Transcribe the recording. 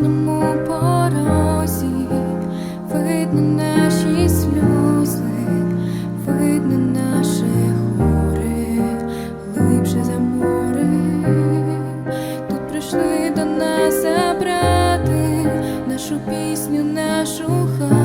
кожному порозі видно наші сльози, видно наше горе, глибше за море. Тут прийшли до нас забрати нашу пісню, нашу хату.